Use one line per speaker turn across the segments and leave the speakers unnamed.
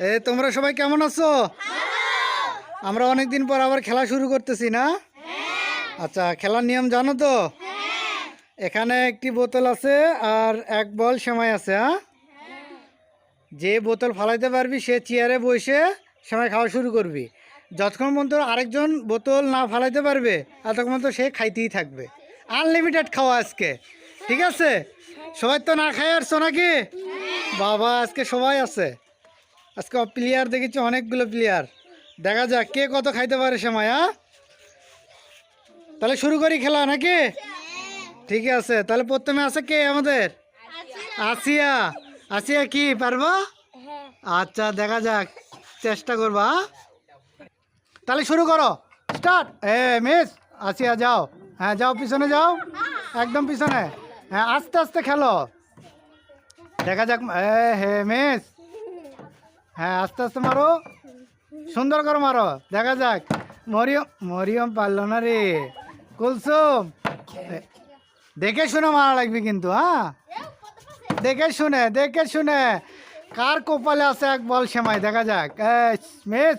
এ তোমরা সবাই কেমন আছো? আমরা অনেকদিন পর আবার খেলা শুরু করতেছি না? আচ্ছা খেলার নিয়ম জানো তো? এখানে একটি বোতল আছে আর এক বল সেমাই আছে হ্যাঁ? যে বোতল ফালাইতে পারবি সে চেয়ারে বসে সেমাই খাওয়া শুরু করবি। যতক্ষণ পর্যন্ত আরেকজন বোতল না ফালাইতে পারবে ততক্ষণ পর্যন্ত সে খাইতেই থাকবে। আনলিমিটেড খাওয়া আজকে ঠিক আছে? সবাই তো না খাই আসছো নাকি? বাবা আজকে সবাই আছে। আজকে প্লেয়ার দেখেছি, অনেকগুলো প্লেয়ার দেখা যাক, কে কত খাইতে পারে সময় হ্যাঁ? তাহলে শুরু করি খেলা নাকি? ঠিক আছে, তাহলে প্রথমে আছে কে আমাদের? আসিয়া। আসিয়া কি, পারব? আচ্ছা দেখা যাক, চেষ্টা করবা হ্যাঁ? তাহলে শুরু করো স্টার্ট এ, মিস, আসিয়া যাও। হ্যাঁ যাও পিছনে, যাও। একদম পিছনে। হ্যাঁ আস্তে আস্তে খেলো। দেখা যাক, এ, হে, মিস। হ্যাঁ আস্তে আস্তে মারো। সুন্দর করে মারো। দেখা যাক। মরিয়ম মরিয়ম পারল না রে। কুলসুম দেখে শুনে মারা লাগবে কিন্তু হ্যাঁ? দেখে শুনে দেখে শুনে। কার কপালে আছে এক বল সেমাই? দেখা যাক। মিস।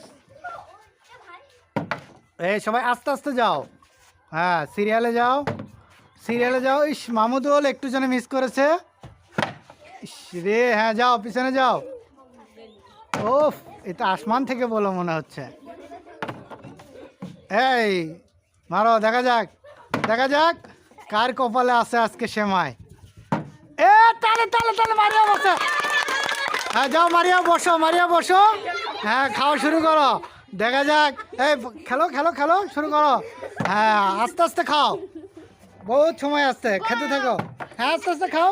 এই, সবাই আস্তে আস্তে যাও। হ্যাঁ সিরিয়ালে যাও। সিরিয়ালে যাও। ইস, মামুদুল একটু যেন মিস করেছে। রে হ্যাঁ যাও, পিছনে যাও। ওফ, এটা আসমান থেকে বলো মনে হচ্ছে। এই, মারো, দেখা যাক দেখা যাক কার কপালে আছে আজকে সেমাই। এ, তালে তালে তালে, মারিয়া বসে। হ্যাঁ যাও, মারিয়া, বসো মারিয়া, বসো। হ্যাঁ খাওয়া শুরু করো। দেখা যাক, এই, খেলো খেলো খেলো, শুরু করো। হ্যাঁ আস্তে আস্তে খাও। বহুত সময় আসতে খেতে থাকো। হ্যাঁ আস্তে আস্তে খাও।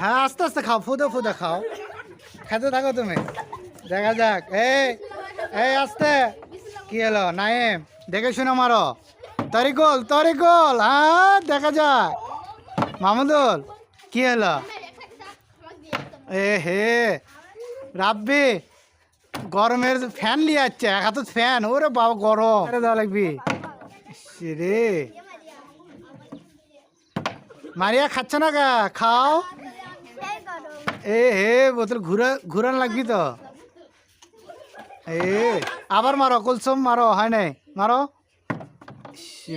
হ্যাঁ আস্তে আস্তে খাও, ফুদে ফুদে খাও। খেতে থাকো তুমি। দেখা যাক। এই এই আস্তে। কি হলো? নাইম দেখে শুনে মারো। তরিকুল তরিকুল হ্যাঁ দেখা যাক। মামুদুল, কি হলো? এ হে, রাব্বি, গরমের ফ্যান নিয়ে যাচ্ছে এক হাতে ফ্যান। ওরে বাবা, গরম। দেওয়া লাগবি। রে। মারিয়া, খাচ্ছে না খাও। এ, হে বোতল ঘুরা ঘুরান লাগবি তো। এ, আবার মারো, কুলসুম মারো, হয় নাই? মারো।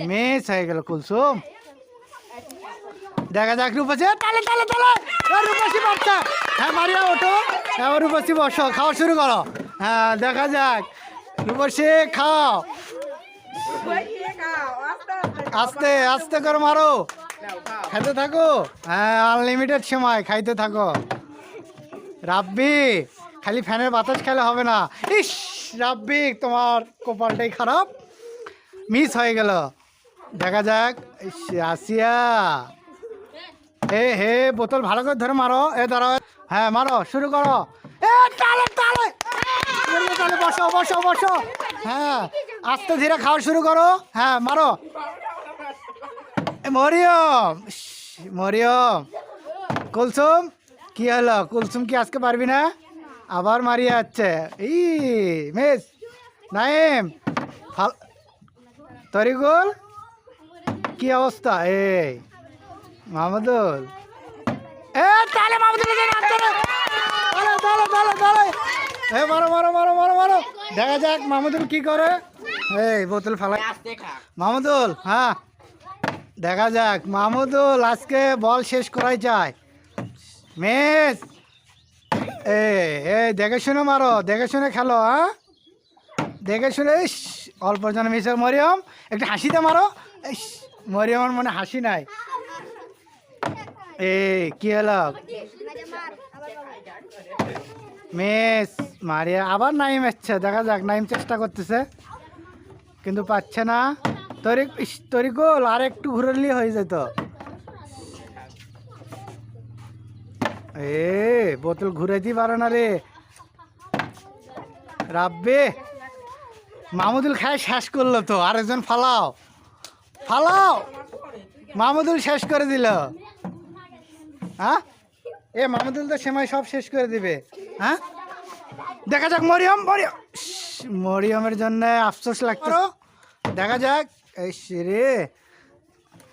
মেস হয়ে গেল কুলসুম। দেখা যাক রূপসী। তালে তালে তালে। বাচ্চা। হ্যাঁ মারিয়া, ওঠো। হ্যাঁ রূপসী, বসো। খাওয়া শুরু করো। হ্যাঁ দেখা যাক। রূপসী, খাও। আস্তে আস্তে করে মারো। খাইতে থাকো। হ্যাঁ আনলিমিটেড সময়, খাইতে থাকো। রাব্বি, খালি ফ্যানের বাতাস খেলে হবে না। ইস, রাব্বি, তোমার কপালটাই খারাপ। মিস হয়ে গেল। দেখা যাক। আসিয়া। এ হে, বোতল ভালো করে ধরে মারো। এ, দাঁড়াও। হ্যাঁ মারো, শুরু করো। এ বসো বসো বসো। হ্যাঁ আস্তে ধীরে খাওয়া শুরু করো। হ্যাঁ মারো। মরিয়ম। মরিয়ম। কুলসুম কি হলো? কুলসুম কি আজকে পারবি না? আবার মারিয়ে যাচ্ছে। ই, মিস, নাইম, ফাল তরিকুল কি অবস্থা? এই, মাহমুদুল। এ, তালে মাহমুদুল এ, মারো মারো মারো মারো মারো। দেখা যাক মাহমুদুল কি করে। এই, বোতল ফালাই। মাহমুদুল হ্যাঁ। দেখা যাক। মাহমুদুল, আজকে বল শেষ করাই চায় মেস! এ এই দেখে শুনে মারো দেখে শুনে খেলো হ্যাঁ দেখে শুনে ইস অল্প জন মিসের মরিয়ম একটু হাসিতে মারো মরিয়মের মনে হাসি নাই। এই কি হলো? মেস মারিয়া আবার নাইম এসছে দেখা যাক নাইম চেষ্টা করতেছে কিন্তু পাচ্ছে না। তরি ইস, তরিকুল আর একটু ঘুরলি হয়ে যেত। এ বোতল ঘুরাইতে পারে না রে। রাব্বে মামুদুল খায় শেষ করল তো আরেকজন ফালাও। ফালাও! মামুদুল শেষ করে দিল। হ্যাঁ? এ মামুদুল তো সেমাই সব শেষ করে দিবে। হ্যাঁ? দেখা যাক মরিয়ম মরিয়ম। মরিয়মের জন্য আফসোস লাগতো দেখা যাক। এই রে।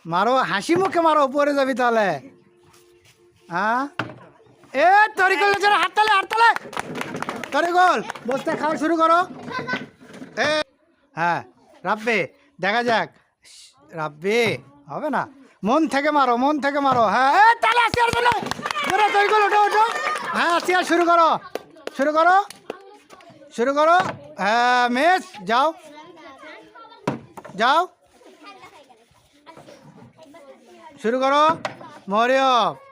মারো হাসি মুখে মারো উপরে যাবি তাহলে। হ্যাঁ? এ তরিকুল হাত তালে হাত তালে তরিকুল বসতে খাওয়া শুরু করো। এ হ্যাঁ রাব্বে দেখা যাক। রাব্বে হবে না। মন থেকে মারো মন থেকে মারো। হ্যাঁ এ, তাহলে আসি আর বলো ধরো তরিকুল ওঠো ওঠো। হ্যাঁ আসি শুরু করো। শুরু করো। শুরু করো। হ্যাঁ মেস যাও। যাও। শুরু করো। মরিয়ম।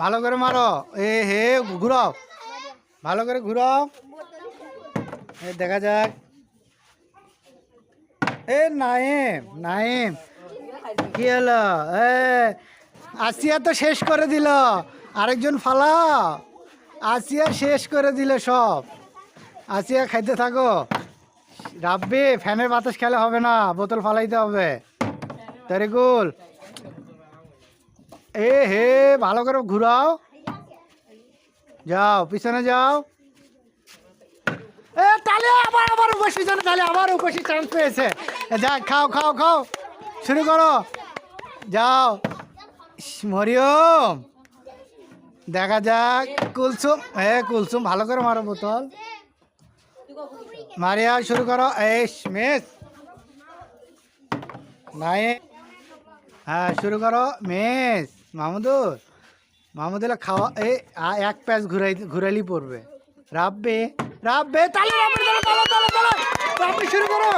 ভালো করে মারো। এ, হে, ঘুরাও। ভালো করে ঘুরাও। এ, দেখা যাক। এ নাইম নাইম কি হলো? এ, আসিয়া তো শেষ করে দিল। আরেকজন ফালাও। আসিয়া শেষ করে দিল সব। আসিয়া খাইতে থাকো। রাব্বি, ফ্যানের বাতাস খেলে হবে না। বোতল ফালাইতে হবে। তারিকুল এ হে, ভালো করে ঘুরাও। যাও, পিছনে যাও। এ তাহলে আবার আবার উপসী জন তাহলে আবার উপসী চান্স পেয়েছে। যাক, খাও খাও খাও। শুরু করো। যাও। মরিয়ম। দেখা যাক, কুলসুম। এ, কুলসুম, ভালো করে মারো বোতল। মারিয়া, শুরু করো। এস মেস। নাই হ্যাঁ শুরু করো। মেস। মাহমুদুল মাহমুদুল খাওয়া এ এক প্যাচ ঘুরাই ঘুরাইলি পড়বে। রাব্বে রাব্বে, তালে রাব্বে, তালে তালে তালে তালে। রাব্বে, শুরু করো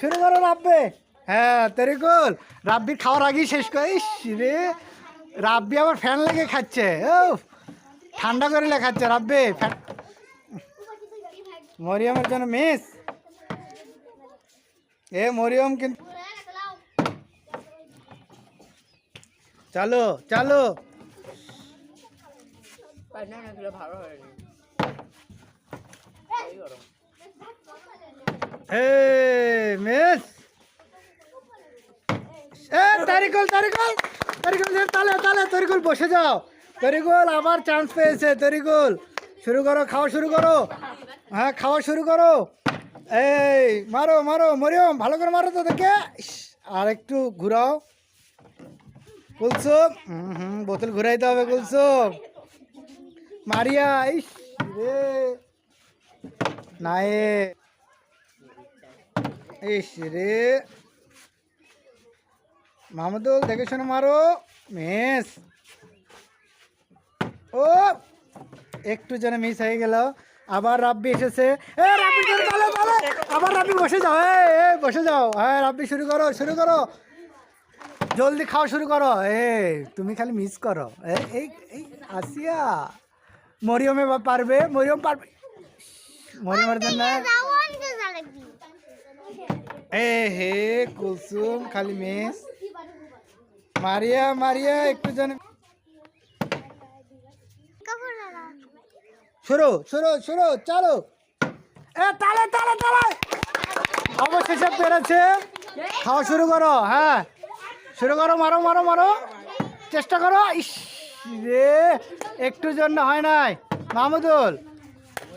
শুরু করো, রাব্বে। হ্যাঁ তেরিকুল, রাব্বির খাওয়ার আগেই শেষ করে। ইস রে, রাব্বি আবার ফ্যান লেগে খাচ্ছে। ও ঠান্ডা করে লে খাচ্ছে, রাব্বে, ফ্যান। মরিয়মের জন্য মিস এ, মরিয়ম কিন্তু চালো চালো। মিস। তারিকুল তারিকুল তারিকুল তালে তালে তরিকুল বসে যাও। তরিকুল আবার চান্স পেয়েছে তরিকুল। শুরু করো খাওয়া শুরু করো। হ্যাঁ খাওয়া শুরু করো। এই মারো মারো মরিয়ম ভালো করে মারো তো দেখে আর একটু ঘুরাও। কুলসুম বোতল ঘুরাইতে হবে কুলসুম। মারিয়া, ইস রে। নায়ে। ইস রে। দেখে শুনে মারো। মিস। ও, একটু যেন মিস হয়ে গেল। আবার রাব্বি এসেছে। আবার রাব্বি, বসে যাও। বসে যাও। হ্যাঁ রাব্বি, শুরু করো শুরু করো। জলদি খাওয়া শুরু করো। এ তুমি খালি মিস করো। এই এই আসিয়া। মরিয়মে বা পারবে মরিয়ম পারবে। মরিয়মের জন্য এ হে কুলসুম খালি মিস মারিয়া মারিয়া একটু যেন শুরু শুরু শুরু চলো। এ তালে তালে তালে। অবশেষে পেরেছে। খাওয়া শুরু করো হ্যাঁ। শুরু করো, মারো মারো মারো। চেষ্টা করো। ইস রে, একটু জন্য হয় নাই। মাহমুদুল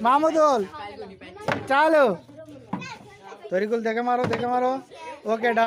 মাহমুদুল চালো। তরিকুল, দেখে মারো দেখে মারো। ওকে ডা